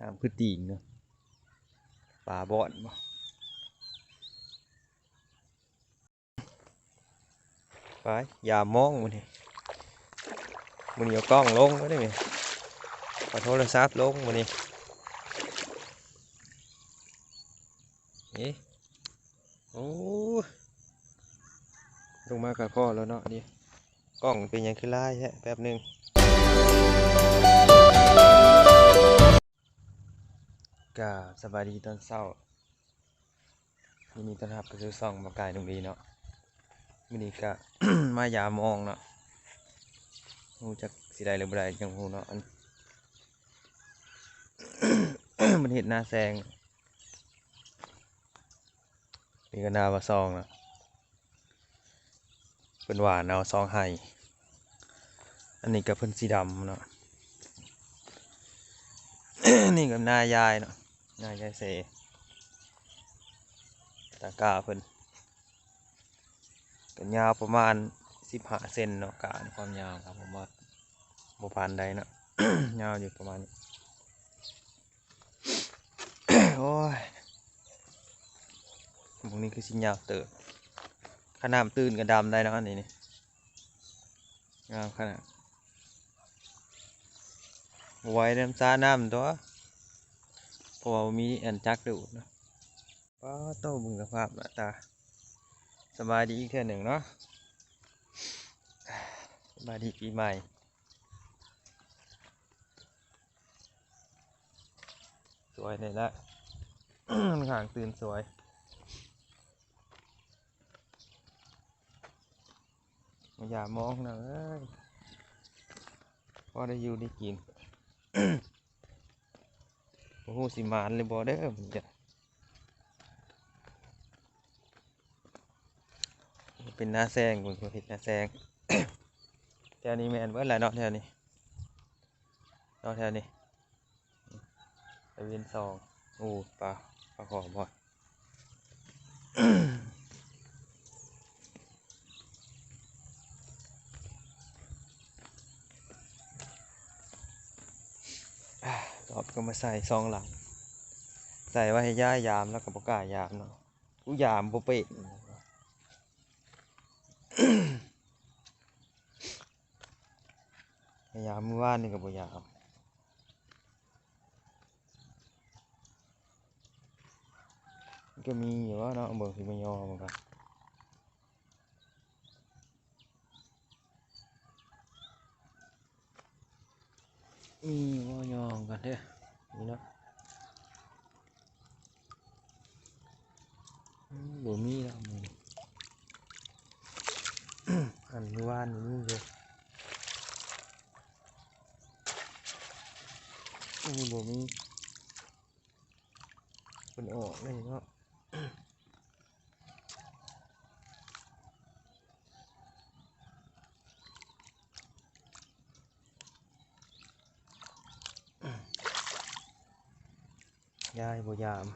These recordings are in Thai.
น้ำคือตีงเนาะปลาบ่อนบ่ไปอย่ามองมันนี่มันเอากล้องลงไว้ได้ไหมเอโทรศัพท์ลงมันนี่นี่โอ้ลงมากับพ่อแล้วเนาะนี่กล้องเป็นยังคือลายแฮะแป๊บหนึง กาสบายดีตอนเช้ามินีต้อนรับกระซื้อซองมากายตรงนี้เนาะมินีก็ มายามองเนาะหูจักสิได้หรือบ่ได้จังหูเนาะอัน มันเห็นหน้าแซงมีกันาวาซองเนาะเป็นหวานเอาะซองไห้อันนี้ก็เพิ่นสีดำเนาะ นี่กับนายายเนาะ นายายเสตากาเพิ่นกันยาวประมาณสิบห้าเซนเนาะกาความยาวครับผมว่าบปานใดเนาะ ยาวอยู่ประมาณนี้โอ้ยตรงนี้คือสิยาวเติบขนาดตื่นกับดำได้เนาะอันนี้นี่ยาวขนาดไว้น้ำซาน้ำตัว เพราะว่ามีอันจักดูดเนาะป้าโต้บึงสภาพหน้าตาสบายดีอีกเท่หนึ่งเนาะสบายดีปีใหม่สวยเลยละห่างตื่นสวยอย่ามองนะเอ้ยพอได้อยู่ได้กิน โอ้โหสิมานเลยบอเด้อมันจะเป็นหน้าแซงคุณเห็นหน้าแซงแถวนี้แมนเบิดหลายเนาะแถวนี้เนาะแถวนี้ตะเวนสองโอ้ปลาปลาขอบบ่อบ ก็มาใส่ซองหลังใส่ไว้ให้ย่ายามแล้วก็บกล้ายามเนาะกูยามบ่เป็ดยามมือว่านนี่ก็บ่ยามก็มีอยู่ว่าเนาะเบิ่งสิบ่ยอมมันก็มีบ่ยอมกันเด้อนี่เนาะ อืมบ่มีแล้วมึง อันนี้ว่านนี่มีเลยนี่บ่มีเป็นออกเลยเนาะ ยายบ่ยาม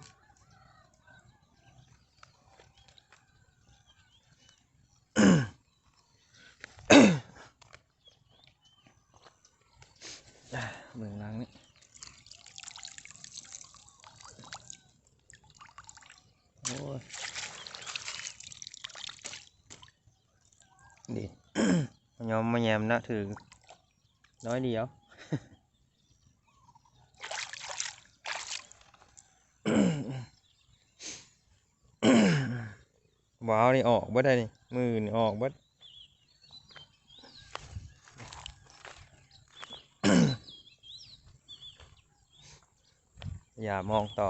อะ เบื้องหลังนี่โอ้ยดียอมมาแยมนะถือน้อยเดียวว้าวนี่ออกบ่ได้นี่มือนี่ออกบ่ อย่ามองต่อ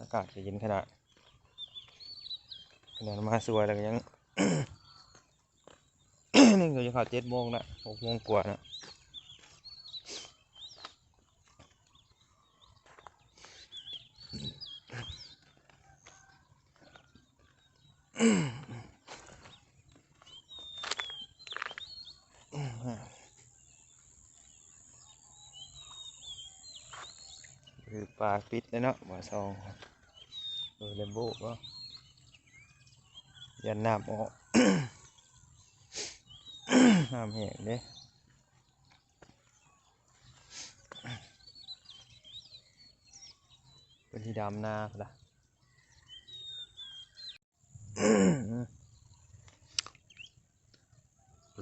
อากาศจะเย็นขนาดขนาดมาสวยแล้วก็ยัง นี่ก็จะเข้าเจ็ดโมงละหกโมงกว่านะาปิดเลยเนาะหมาซองเออเลมโบก็ยันน้ำออกน้ำแห้งเด้เป็นที่ดำนาพุ่นละ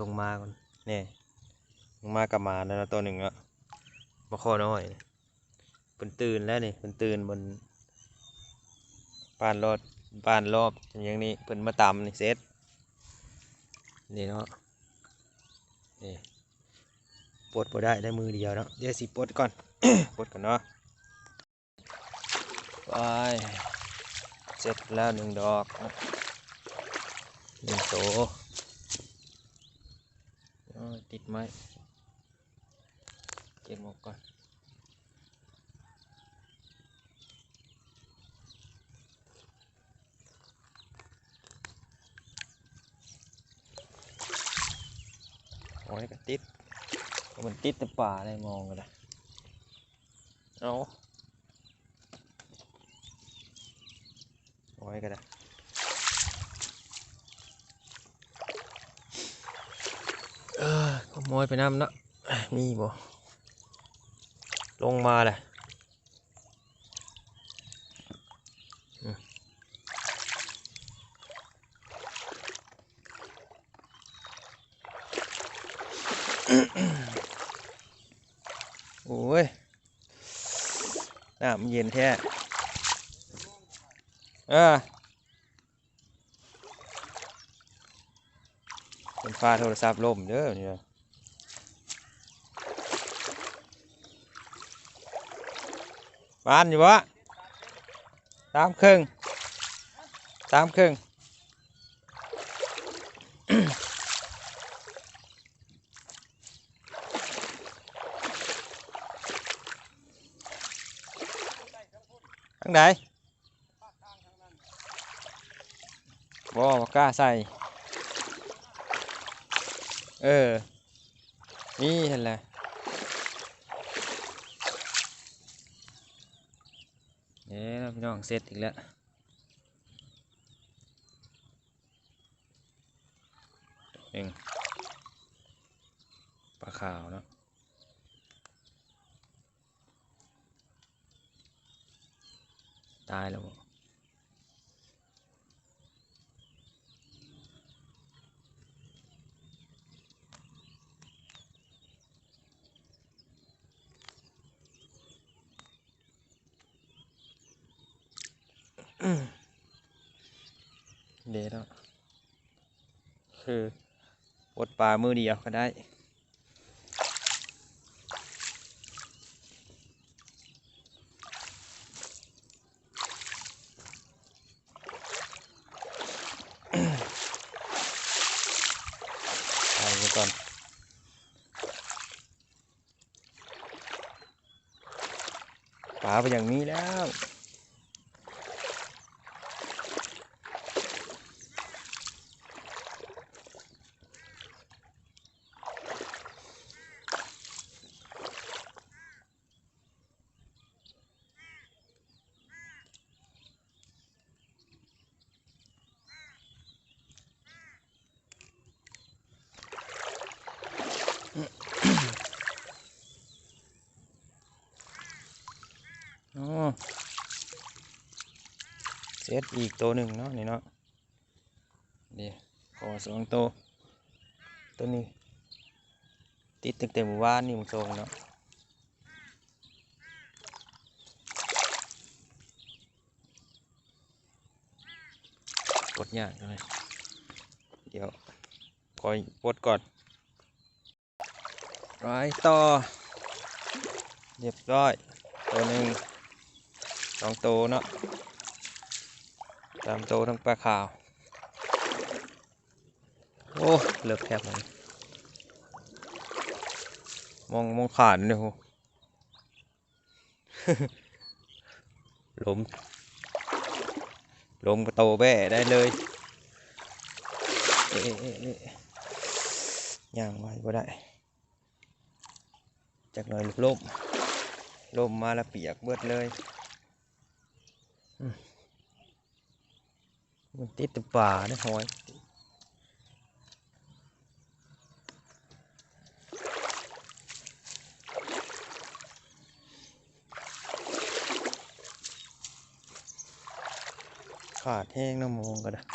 ลงมาก่อนนี่ลงมากับมาแล้วนะตัวหนึ่งอะมาข้อน้อย นตื่นแล้วนี่เป็นตื่นบนบ้านรอดบ้านรอบอย่างนี้เพิ่นมาตำนี่เซตนี่เนาะนี่ปลดบ่ได้ได้มือเดียวเนาะเดี๋ยวสิปลดก่อน ปลดก่อนเนาะไปเสร็จแล้วหนึ่งดอกหนึ่งโตติดไม้เก็บหมกก่อน โอ้ยก็ติดมันติดแต่ป่าเลยมองกันนะเอาโอ้ยกันนะเออขโมยไปน้ำเนาะมีบ่ลงมาเลย โอ้ยน้ำมันเย็นแท้เออเป็นฟ้าโทรศัพท์ล่มเด้อเนี่ยบ้านอยู่วะสามครึ่งสามครึ่ง ไหนบ่บ่กล้าใส่ เออ นี่เห็นแหละเอ๊ะพี่น้องเสร็จอีกแล้วเองปลาขาวเนาะ ตายแล้วเด็ดเนาะคืออดปลามือเดียวก็ได้ ไปก่อนปลาไปอย่างนี้แล้ว อ๋อเซต อีกตัวหนึ่งเนาะนี่เนาะนี่ขอสองตัวตัวนี้ติดตั้งแต่หมู่บ้านนี่มึงทรงเนาะกดยากเลยเดี๋ยวคอยปลดก่อนร้อยต่อเรียบร้อย ตัวหนึ่งสองตัวเนาะ สามตัวทั้งปลาขาว โอ้เลือกแคบเลยมองมองขาดเนี่ยโหล้มล้มกระโตแบ่ได้เลยเอ๊ะเอ๊ะเอ๊ะย่างไว้ก็ได้ จากหน่อยลูกล่มลมมาล้วเปียกเบิดเลย อืม มันติดตป่าได้หอยขาดแห้งน้ำมงก็ได้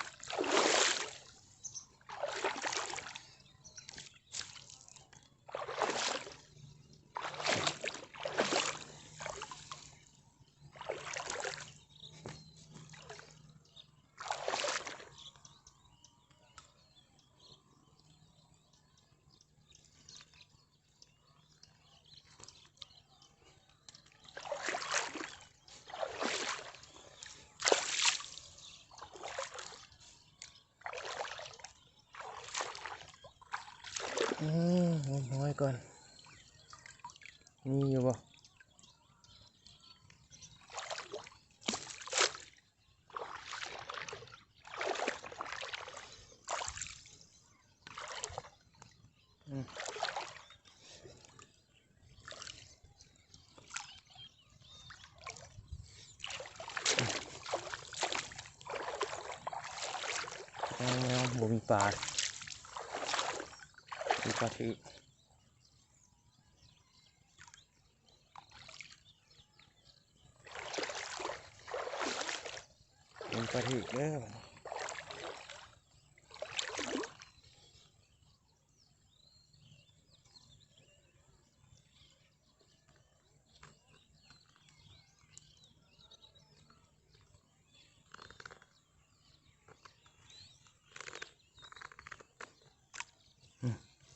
บ่มีปลามีปลาที่มีปลาที่เด้อ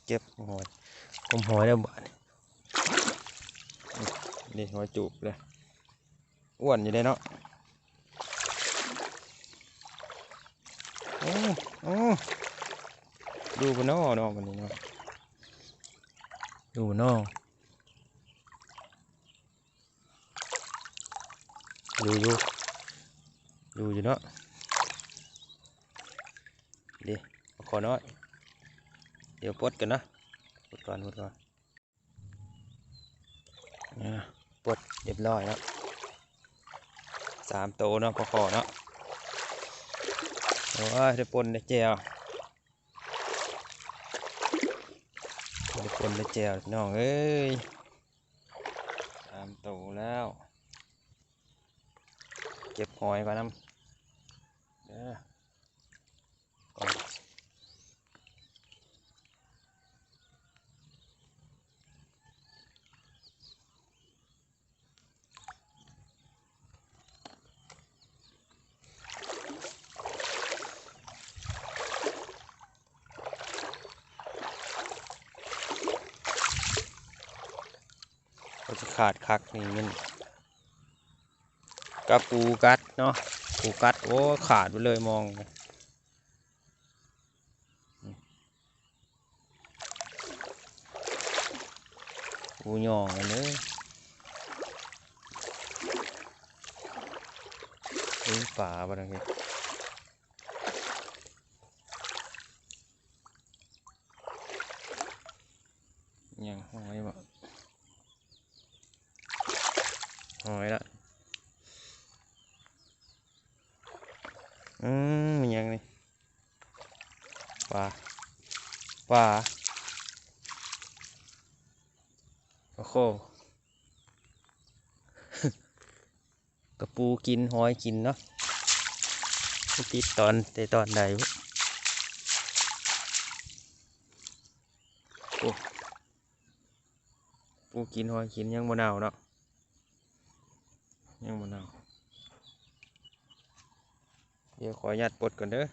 เก็บหอยกลมห อยแล้วบ้านนี่หอยจูบเลยอ้วนอยู่เลยเนาะโอ้โอ้ดูบนนอเนาะมันนี้เนาะดูบนนอดูอยู่ดูอยู่เนาะดี๋ยวขอน้อย เดี๋ยวปดกันนะปดก่อนปดก่อน ปลดเรียบร้อยแล้วสามโตเนาะพอขอเนาะโอ้ยได้ปนได้เจวได้ปนได้เจวพี่น้องเอ้ยสามโตแล้ว เก็บหอยก่อนน้ำ ขาดคักนี่มันกระปูกัดเนาะปูกัดโอ้ขาดไปเลยมองปูหย่องอันนี้ลิ้นป่าบ้างไงยังห้อยบ่ หอยละอืมมันยังนี่ ปลาปลาโอ้โหกระปูกินหอยกินเนาะไม่ติดตอนแต่ตอนใดโอ้ปูกินหอยกินยังบ่เน่าเนาะยังบ่เน่าเดี๋ยวขออนุญาตปลดก่อนเด้อ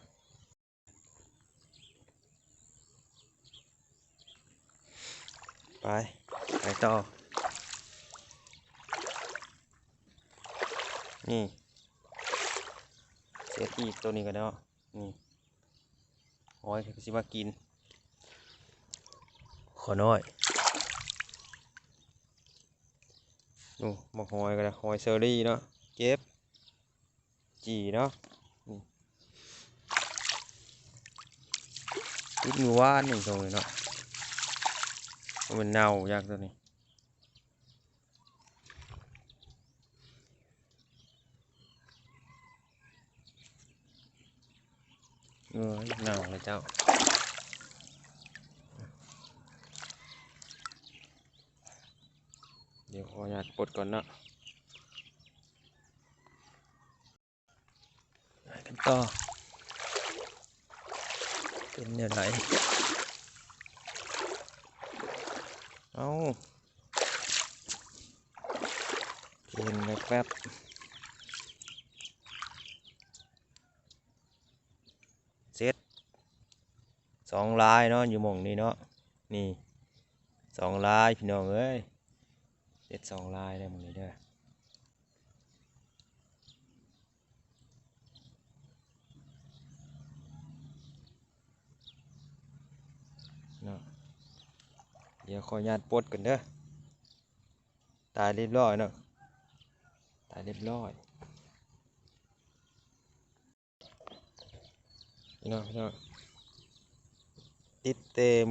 ไป ไปต่อ นี่ เสียที่ตัวนี้กันเนาะนี่หอยเขาสิมากิน ขอน้อยนู่มาหอยกันนะหอยเซอรี่เนาะ เก็บ จีเนาะนี่ติดมือว่านนี่ตรงนี้เนาะ มันเน่ายากตัวนี้เออเน่าเลยเจ้าเดี๋ยวขออนุญาตปลดก่อนเนาะไปกันต่อเป็นเนี่ยไร เอาเห็นแบบแป๊บเซตสองลายเนาะอยู่มองนี้เนาะนี่สองลายพี่น้องเอ้ยเซตสองลายได้หมงนี้เด้อ เนาะเดี๋ยวขอญาติปดกันเด้อตายเรียบร้อยเนาะตายเรียบร้อยพี่น้องพี่น้องติดเต็ม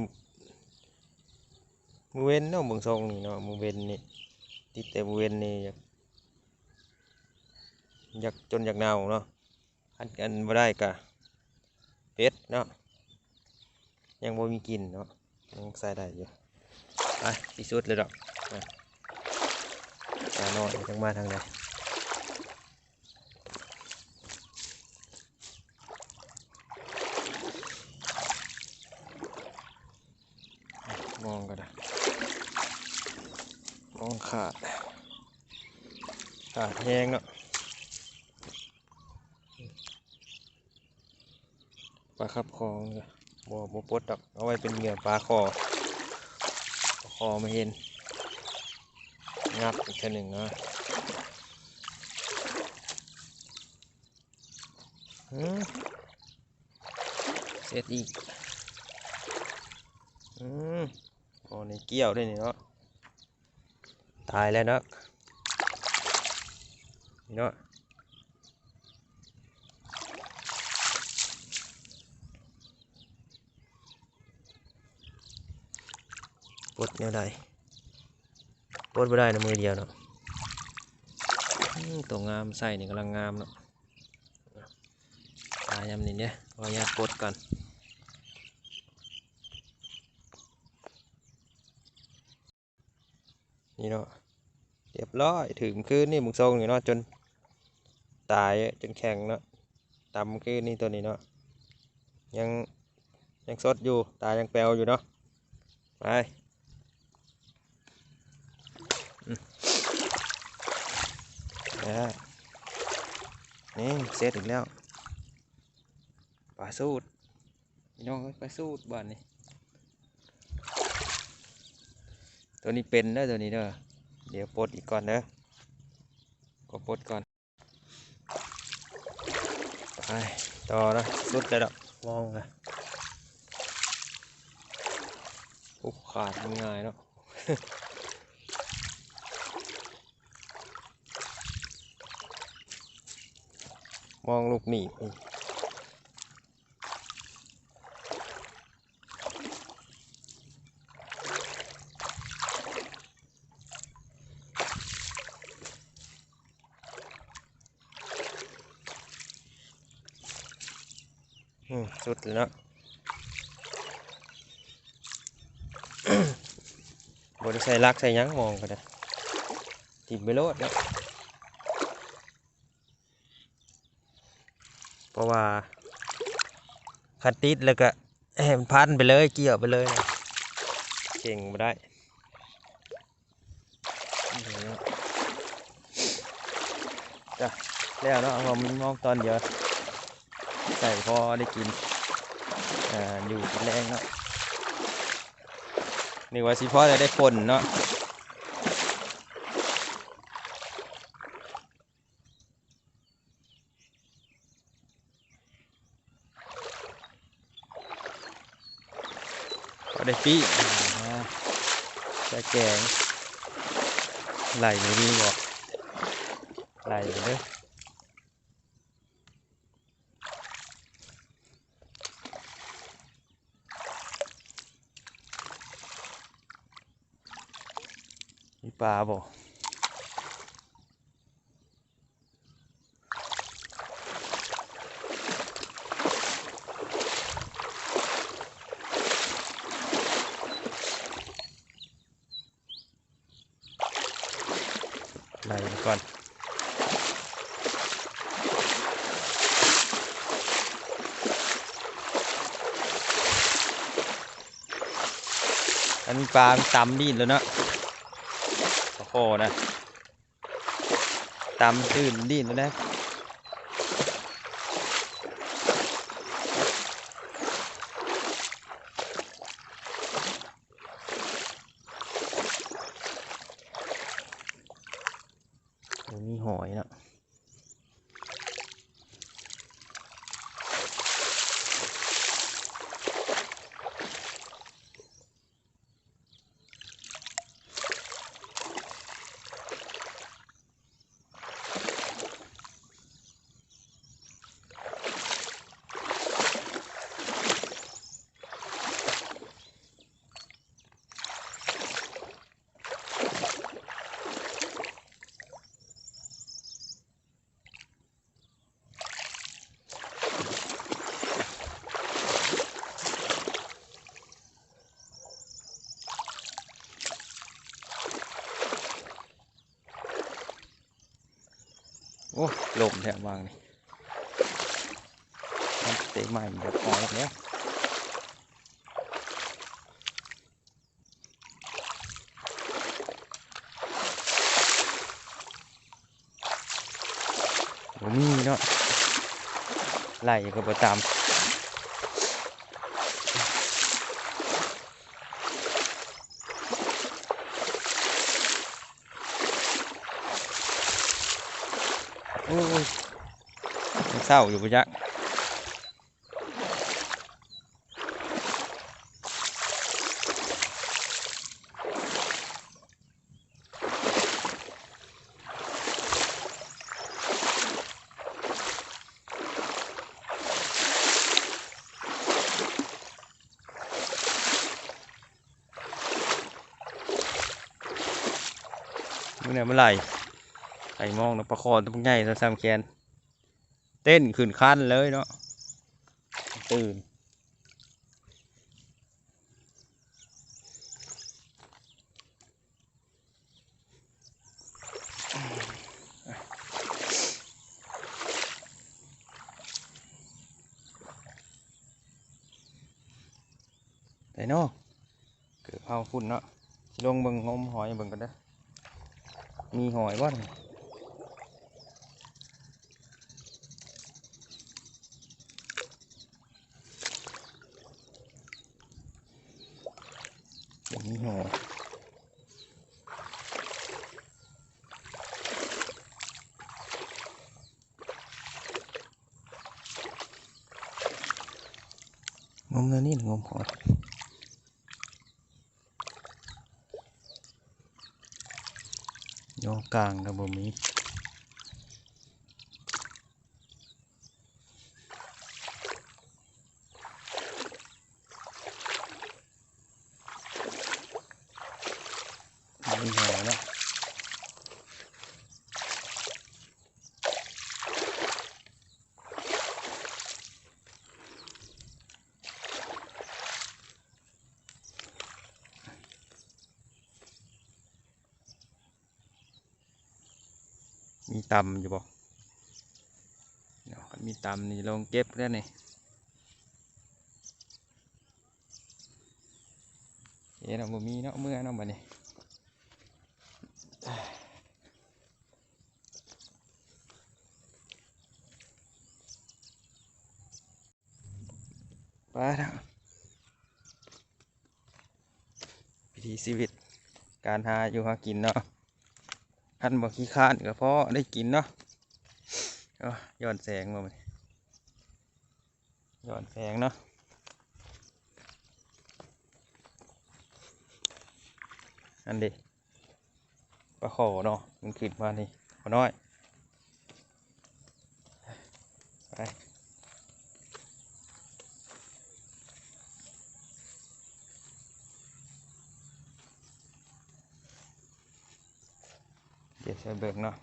มือเว้นเนาะมืองทรงนี่เนาะมือเว้นนี่ติดเต็มมือเว้นนี่อยากอยากจนอยากเน่าเนาะอันกันบ่ได้กะเป็ดเนาะยังบ่มีกินเนาะยังใส่ได้อยู่ ไปที่สุดเลยดอกตานอนจังมาทางไหนมองก็ได้มองขาดขาดแห้งเนาะปลาคับคลองบ่บ่ปดดอกเอาไว้เป็นเหงื่อปลาคอ ปลาคอมาเห็น งับอีกทีหนึ่งนะเสร็จอีกอืมโอ้นี่เกี่ยวได้นี่เนาะ ตายแล้วเนาะนี่เนาะ ปลด แนวใดปดไม่ได้นะมือเดียวเนาะตัวงามใส่นี่กำลังงามเนาะตายำนี่เนี่ยขออนุญาตปดก่อนนี่เนาะเรียบร้อยถึงคืนนี่มึงทรงนี่เนาะจนตายจนแข็งเนาะตำคืนนี่ตัวนี้เนาะยังยังสดอยู่ตายังแปลวอยู่เนาะไป แล้วนี่เสร็จอีกแล้วปลาสูดพี่น้องเอ้ยปลาสูดบ้านนี้ตัวนี้เป็นเด้อตัวนี้เด้อเดี๋ยวปลดอีกก่อนเด้อก็ปลดก่อนไปต่อนะสุดเลยดอกมองเลยปุ๊บขาดง่ายๆเนาะ มองลูกหนีบสุดเลยเนะบริใส่ลักใส่ยังมองก็ได้ติดไปโลดเนาะ เพราะ ว่าคันติดแล้วก็ให้มันพันไปเลยเกี่ยวไปเลยนะเก่งมาได้จ้ะแล้วเนาะเอามามีมองตอนเดียวใส่พอได้กินอ่าอยู่กินแรงเนาะนี่ว่าสิพ่อจะได้ผลเนาะ ได้ปีอ่าแกงไหลไม่ดีบอกไหลเลยมีปลาบ่ ก่อน อันนี้ปลาตำดีนแล้วเนาะโอ้โหนะตำตื่นดีดแล้วนะ อ้ลมแถบวางนี่มันเตะใหม่แบบหอยแล้วโอ้มีเนาะไหลก็ประตามโอ้ยยังเศร้าอยู่ปะจ๊ะมื่อไหร่เมื่อไหร่ไข่มองนะประคอนตัวใหญ่ตัวซ้ำแขน เต้นขึ้นคันเลยเนาะตื่นแต่เนาะเกิดเผาฝุ่นเนาะลงเบิ่งงมหอยเบิ่งกันเด้อมีหอยบ่นี่บ่มีหอยงมแล้วนี่งมหอยโย กลางกับบ่มี มีตำอยู่บ่เมีตำนี่ลงเก็บแล้วนี่เอ๊ะเนาบ่มีเนาะเมื่อเนาะบัดนี้ไปแล้ววิถีชีวิตการหาอยู่หากินเนาะ คันบอกขี้ข้านก็เพราะได้กินเนาะย้อนแสงมาเลยย้อนแสงเนาะอันเด็ปลาขอเนาะมันขึ้นมานี่ขอน้อยไป เดี๋ยว ใช้เบิกเนาะ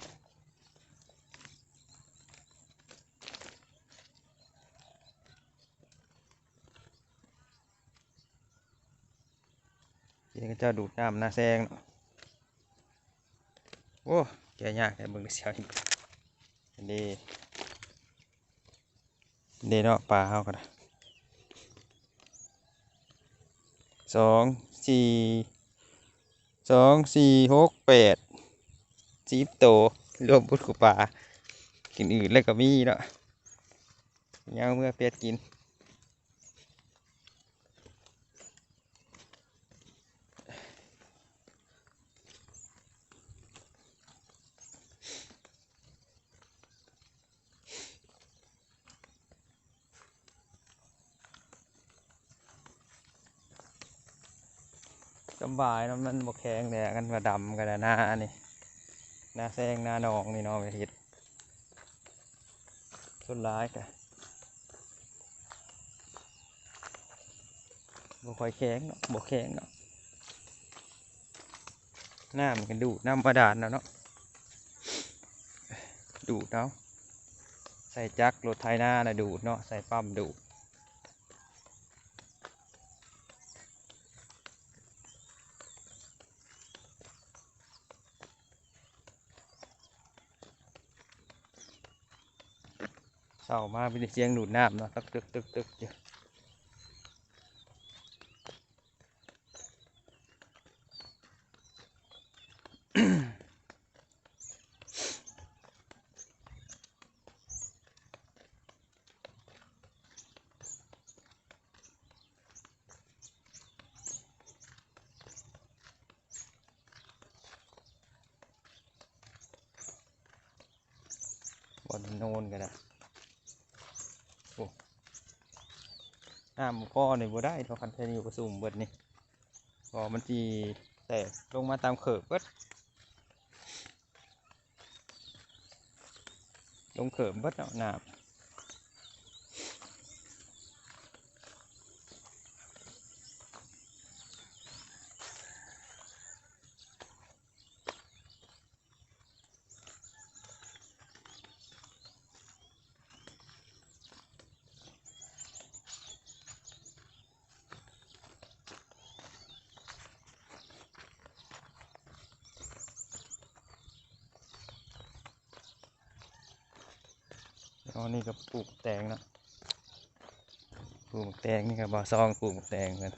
นี่ก็เจ้าดูดน้ำหน้าแซงเนาะโอ้แกยากแต่เบิ่งเสียวอีกเดีเดเนาะปลาเฮากันนะสองสี่สองสี่หกแปด สิบโตรวมบุตรกูปลากินอื่นแล้วก็มีเนาะยังเมื่อเป็ดกินสบายนาะมันบกแข็งแดดกันมาดำกันหน้านี่ น้าแซงหน้าหนองนี่เนาะไปเฮ็ดส่วนร้ายกะบกค่อยแข็งเนาะบกแข็งเนาะน้ำมันกันดูดน้ำประดานเนาะเนาะดูดเนาะใส่จักรรถไถนาน่ะดูดเนาะใส่ปั๊มดูด เศร้ามาเป็นเสียงดูดน้ำเนาะตึกตึกตึกตึกอยู่บนโนนกันนะ น้ำก็ในบ่ได้เพราคันเทนอยู่ประสุมเบิดนี่พอมันจีแตกลงมาตามเขิบเบิดลงเขิบเบิดเนาะน้ำ แล้วนี่ก็ปลูกแตงนะปลูกแตงนี่ก็บ่อซองปลูกแตงกัน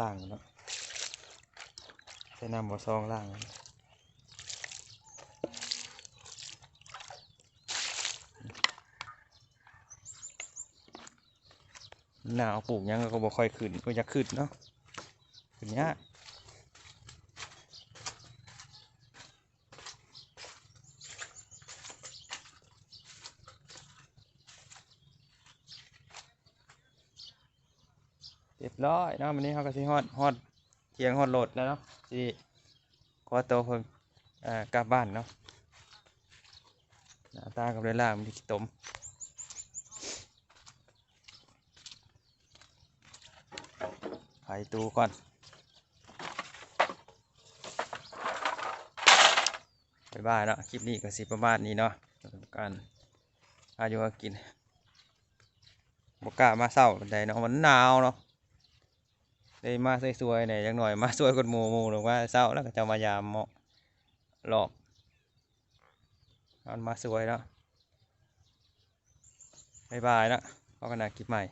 ล่างนะใช้น้ำบ่อซองล่าง หนาวปลูกยังก็บ่ค่อยขึ้นก็อยากขึ้นเนาะขึ้นยากเรียบร้อยเนาะวันนี้เขาก็สิฮอดฮอดเทียงฮอดโหลดแล้วเนาะสิขอตัวเพิ่งกลับบ้านเนาะหน้าตากับเวลามันที่ตม ไข ตูก่อนบายบายเนาะ คลิปนี้ก็สิประมาณนี้เนาะสำการอายุกินบกล้ามาเศร้าปานใดเนาะ มันหนาวเนาะได้มาสวยๆเนี่ยอยังหน่อยมาสวยคนหมูหมูหรือว่าเศร้าแล้วก็จะมายามเหมาะหลอกมันมาสวยเนาะบายบายเนาะพบกันใหม่คลิปใหม่